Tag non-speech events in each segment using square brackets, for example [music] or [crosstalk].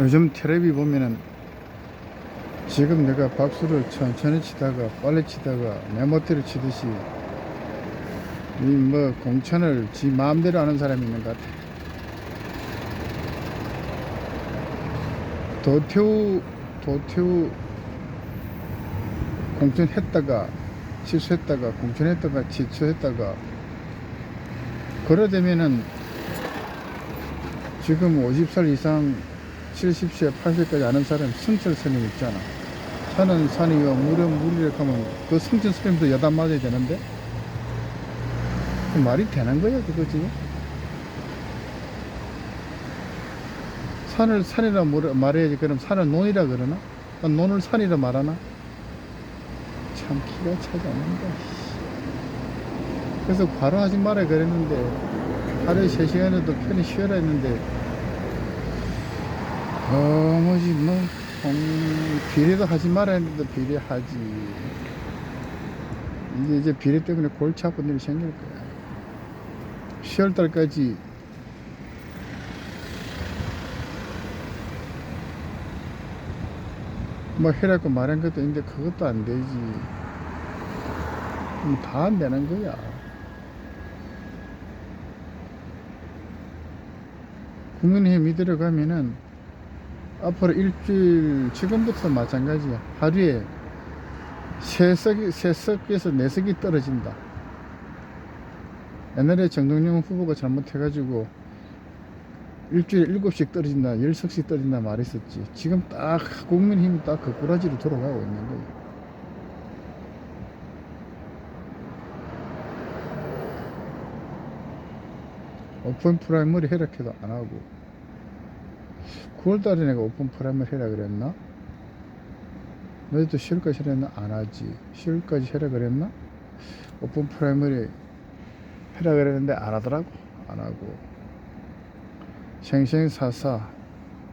요즘 텔레비 보면은 지금 내가 박수를 천천히 치다가 빨리 치다가 내 멋대로 치듯이 이 뭐 공천을 지 마음대로 하는 사람이 있는 것 같아. 도태우 도태우 공천했다가 취소했다가 공천했다가 취소했다가 그러되면은 지금 50살 이상 70세 80세까지 아는 사람 승철 스님 있잖아. 산은 산이요 물은 물이라 하면 그 승철 스님도 여단 맞아야 되는데? 그 말이 되는 거야 그거 지금 산을 산이라 물- 말해야지. 그럼 산을 논이라 그러나? 아, 논을 산이라 말하나? 참 기가 차지 않는다 그래서 바로 하지 말아 그랬는데 하루에 3시간에도 편히 쉬어라 했는데 어 뭐지 뭐 음, 비례도 하지 말아 했는데 비례하지. 이게 이제 비례 때문에 골치 아픈 일이 생길 거야. 10월 달까지. 뭐 해라고 말한 것도 있는데 그것도 안 되지. 다 안 되는 거야. 국민의힘이 들어가면은 앞으로 일주일 지금부터 마찬가지야. 하루에 세 석이 세 석에서 네 석이 떨어진다. 옛날에 정동영 후보가 잘못해가지고 일주일에 일곱 씩 떨어진다 열 석씩 떨어진다 말했었지. 지금 딱 국민의힘이 딱그 꼬라지로 돌아가고 있는 거야. 오픈 프라이머리 해라 해도 안 하고 9월달에 내가 오픈 프라이머리 해라 그랬나? 너희도 10월까지 해라 안 하지. 10월까지 해라 그랬나? 오픈 프라이머리 해라 그랬는데 안 하더라고. 안 하고. 생생사사.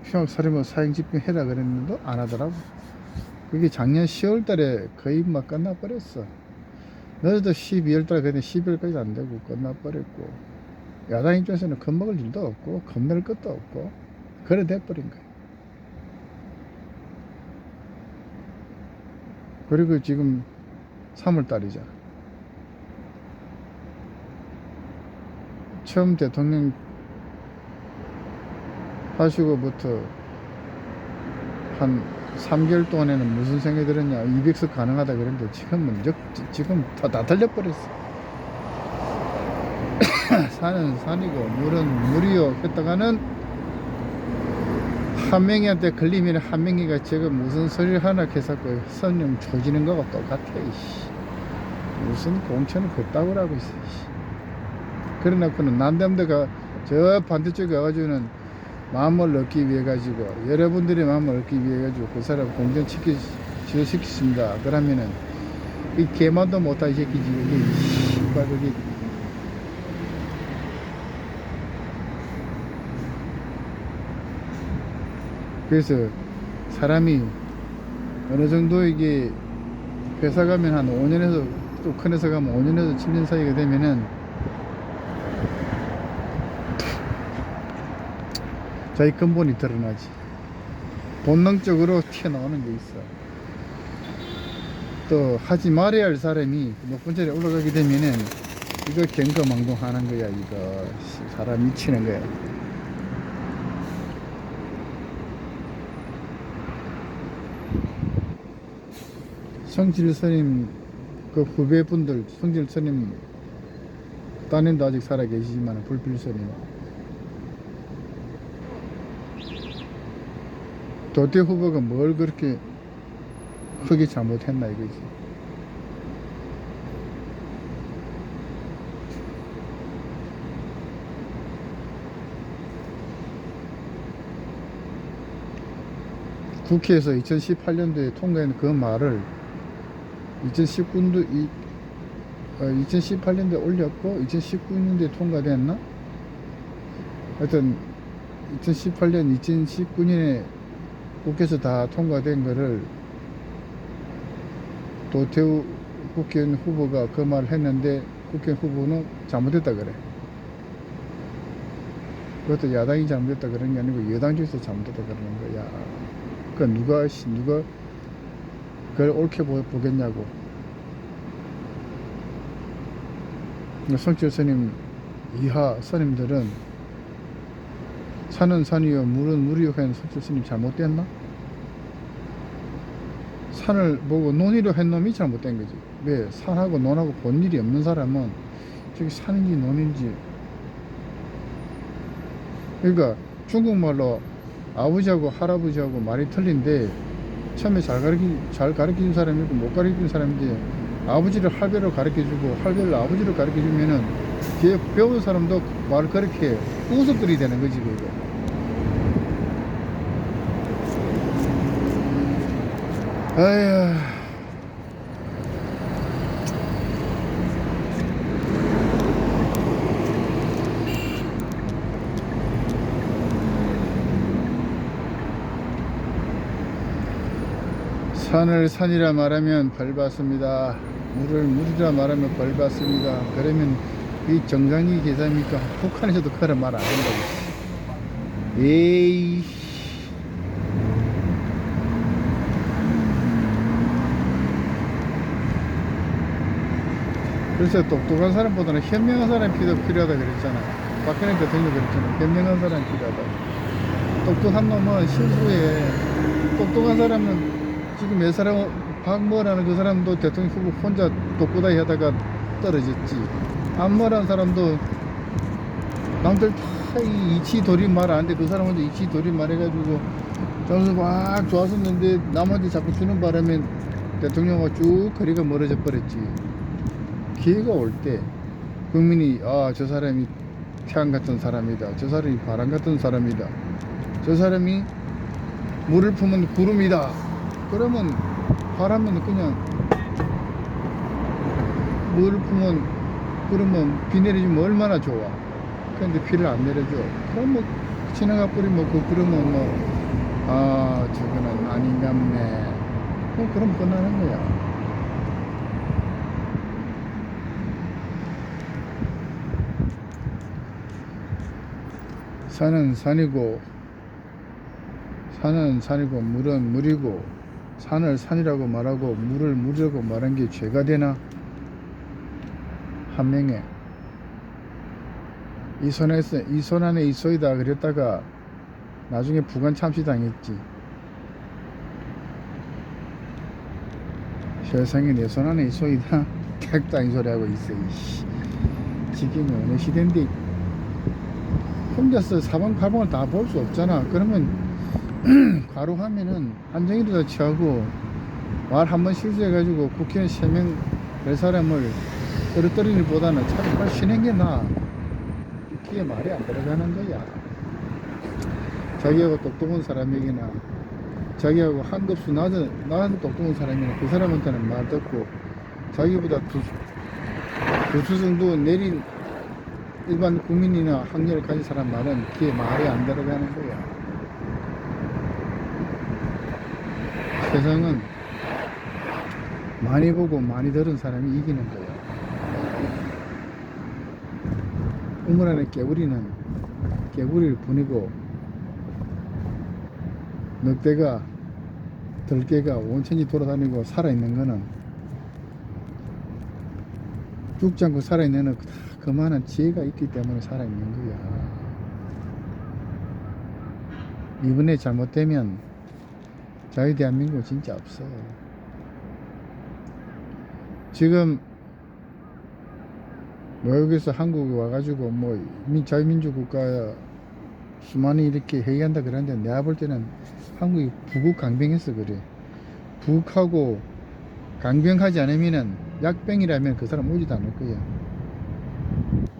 흉악살인범 사형집행 해라 그랬는데도 안 하더라고. 그게 작년 10월 달에 거의 막 끝나버렸어. 너희도 12월달 그랬는데 12월까지 안 되고 끝나버렸고. 야당 입장에서는 겁먹을 일도 없고 겁낼 것도 없고 그래 돼버린 거야 그리고 지금 3월달이잖아. 처음 대통령 하시고부터 한 3개월 동안에는 무슨 생각이 들었냐 200석 가능하다 그랬는데 지금은 역, 지금 다, 다 틀려버렸어. 산은 [coughs] 산이고 물은 물이요. 했다가는 한 명이한테 걸리면 한 명이가 지금 무슨 소리를 하나 해서고 선님 조지는 거하고 똑같아 이씨. 무슨 공천을 그따구로 하고 있어 이씨. 그래놓고는 남대문대가 저 반대쪽에 가가지고는 마음을 얻기 위해 가지고 여러분들의 마음을 얻기 위해 가지고 그 사람 공천 시키 시키십니다 그러면은 이 개만도 못한 새끼지 이게 씨발 그래서 사람이 어느 정도 이게 회사 가면 한 5년에서 또 큰 회사 가면 5년에서 7년 사이가 되면은 자기 근본이 드러나지. 본능적으로 튀어나오는 게 있어. 또 하지 말아야 할 사람이 높은 자리에 올라가게 되면은 이거 경거망동하는 거야 이거. 사람 미치는 거야 성질 스님 그 후배분들 성질 스님 따님도 아직 살아 계시지만 불필 스님. 도대 후보가 뭘 그렇게 크게 잘못했나 이거지. 국회에서 2018년도에 통과한 그 말을 2019년도 이, 어, 2018년도에 올렸고 2019년도에 통과됐나? 하여튼 2018년 2019년에 국회에서 다 통과된 거를 도태우 국회의원 후보가 그 말을 했는데 국회의원 후보는 잘못했다 그래 그것도 야당이 잘못했다 그런 게 아니고 여당 쪽에서 잘못했다 그러는 거야. 그 누가 씨, 누가 그걸 옳게 보, 보겠냐고. 성철 스님 이하 스님들은 산은 산이요 물은 물이요 하는 성철 스님 잘못됐나? 산을 보고 논이로 한 놈이 잘못된 거지. 왜? 산하고 논하고 본 일이 없는 사람은 저기 산인지 논인지 그러니까 중국말로 아버지하고 할아버지하고 말이 틀린데 처음에 잘 가르치 잘 가르친 사람이 있고 못 가르친 사람인데 아버지를 할배로 가르쳐주고 할배를 아버지로 가르쳐주면은 뒤에 배운 사람도 말을 그렇게 우습거리 되는 거지 그거. 아휴. 산을 산이라 말하면 벌 받습니다. 물을 물이라 말하면 벌 받습니다. 그러면 이 정상이 계산입니까? 북한에서도 그런 말 안 한다고. 에이. 그래서 똑똑한 사람보다는 현명한 사람이 필요- 필요하다 그랬잖아. 박근혜 대통령 그랬잖아. 현명한 사람이 필요하다. 똑똑한 놈은 실수해. 똑똑한 사람은 지금 몇 사람 박모라는 그 사람도 대통령 후보 혼자 독고다이 하다가 떨어졌지. 안모라는 사람도 남들 다이 이치 돌림 말안 돼. 그 사람 혼자 이치 돌림 말해가지고 점수 막 좋았었는데 남한테 자꾸 주는 바람에 대통령과 쭉 거리가 멀어져 버렸지. 기회가 올 때 국민이 아 저 사람이 태양 같은 사람이다. 저 사람이 바람 같은 사람이다. 저 사람이 물을 품은 구름이다. 그러면 바람은 그냥 물을 품은 그러면 비 내려주면 얼마나 좋아. 근데 비를 안 내려줘. 그럼 뭐 지나가 버리면 그 그러면 뭐 아 저거는 아닌갑네. 뭐 그럼 끝나는 거야. 산은 산이고 산은 산이고 물은 물이고 산을 산이라고 말하고 물을 물이라고 말한 게 죄가 되나? 한 명에 이 손에서 이 손 안에 있어이다 그랬다가 나중에 부관 참시 당했지. 세상에 내 손 안에 있어이다 택도 아닌 소리 하고 있어. 이씨. 지금이 어느 시대인데 혼자서 사방팔방을 다 볼 수 없잖아. 그러면 [clears throat] 과로 하면은 한정이라도 취하고 말 한 번 실수해가지고 국회의원 세명될 사람을 떨어뜨리는 보다는 차라리 빨리 쉬는 게 나아. 그게 말이 안 들어가는 거야. 자기하고 똑똑한 사람에게나 자기하고 한 급수 낮은, 낮은 똑똑한 사람이나 그 사람한테는 말 듣고 자기보다 두, 두수 정도 내린 일반 국민이나 학력을 가진 사람 말은 그게 말이 안 들어가는 거야. 세상은 많이 보고 많이 들은 사람이 이기는 거야. 우물 안에 개구리는 개구리를 보내고 늑대가 들개가 온천히 돌아다니고 살아있는 거는 죽지 않고 살아있는 거는 다 그만한 지혜가 있기 때문에 살아있는 거야. 이번에 잘못되면 저희 대한민국 진짜 없어. 지금 외국에서 한국에 와가지고 뭐 민- 자유민주 국가 수많이 이렇게 회의한다 그러는데 내가 볼 때는 한국이 부국 강병해서 그래. 부국하고 강병하지 않으면은 약병이라면 그 사람 오지도 않을 거야.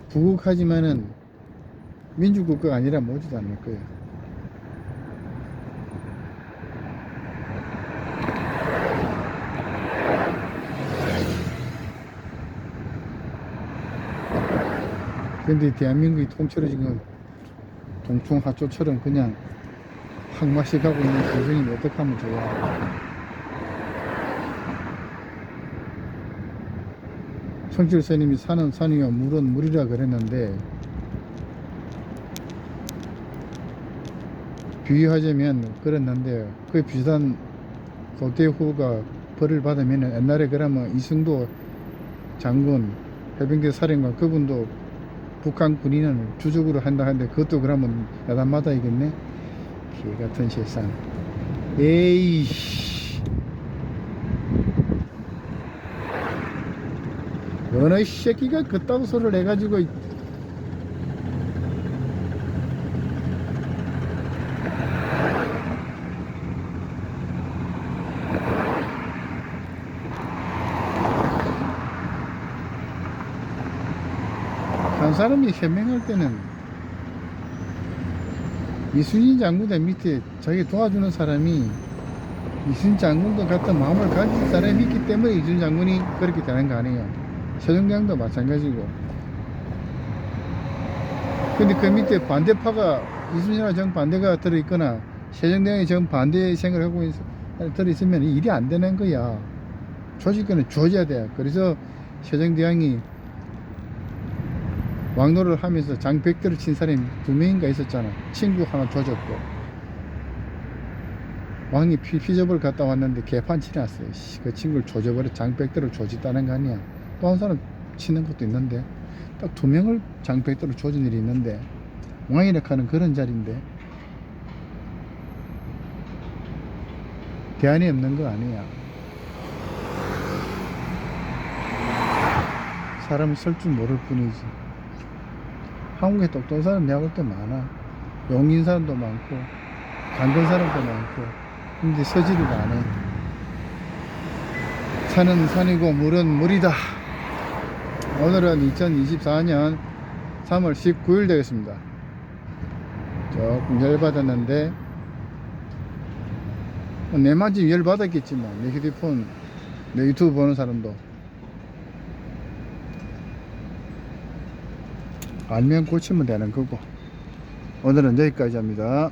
부국하지만은 민주국가가 아니라 오지도 않을 거야. 근데 대한민국이 통째로 지금 동충하초처럼 그냥 항마식 하고 있는 선생님이 어떻게 하면 좋아. 성질 스님이 산은 산이요 물은 물이라 그랬는데 비유하자면 그랬는데 그 비슷한 고대후가 벌을 받으면 옛날에 그러면 이승도 장군 해병대 사령관 그분도 북한 군인을 주적으로 한다 하는데 그것도 그러면 야단마다 이겠네? 개 같은 세상. 에이 어느 새끼가 그따구 소리를 해가지고 사람이 해명할 때는 이순신 장군의 밑에 자기 도와주는 사람이 이순신 장군과 같은 마음을 가진 사람이 있기 때문에 이순신 장군이 그렇게 되는 거 아니에요. 세종대왕도 마찬가지고. 근데 그 밑에 반대파가 이순신이나 정반대가 들어있거나 세종대왕이 정반대 생각을 하고 있, 들어있으면 일이 안 되는 거야. 조직권을 주어져야 돼. 그래서 세종대왕이 왕노를 하면서 장백대를 친 사람이 두 명인가 있었잖아. 친구 하나 조졌고. 왕이 피, 피접을 갔다 왔는데 개판 치났어요. 씨, 그 친구를 조져버려 장백대를 조졌다는 거 아니야. 또 한 사람 치는 것도 있는데 딱 두 명을 장백대로 조진 일이 있는데 왕이라 하는 그런 자리인데 대안이 없는 거 아니야. 사람은 쓸줄 모를 뿐이지. 한국에 똑똑한 사람 내가 볼 때 많아. 용인 사람도 많고, 강건 사람도 많고, 근데 서지를 안 해. 산은 산이고, 물은 물이다. 오늘은 2024년 3월 19일 되겠습니다. 조금 열받았는데, 내만 지금 열받았겠지 만, 내 휴대폰, 내 유튜브 보는 사람도. 알면 고치면 되는 거고. 오늘은 여기까지 합니다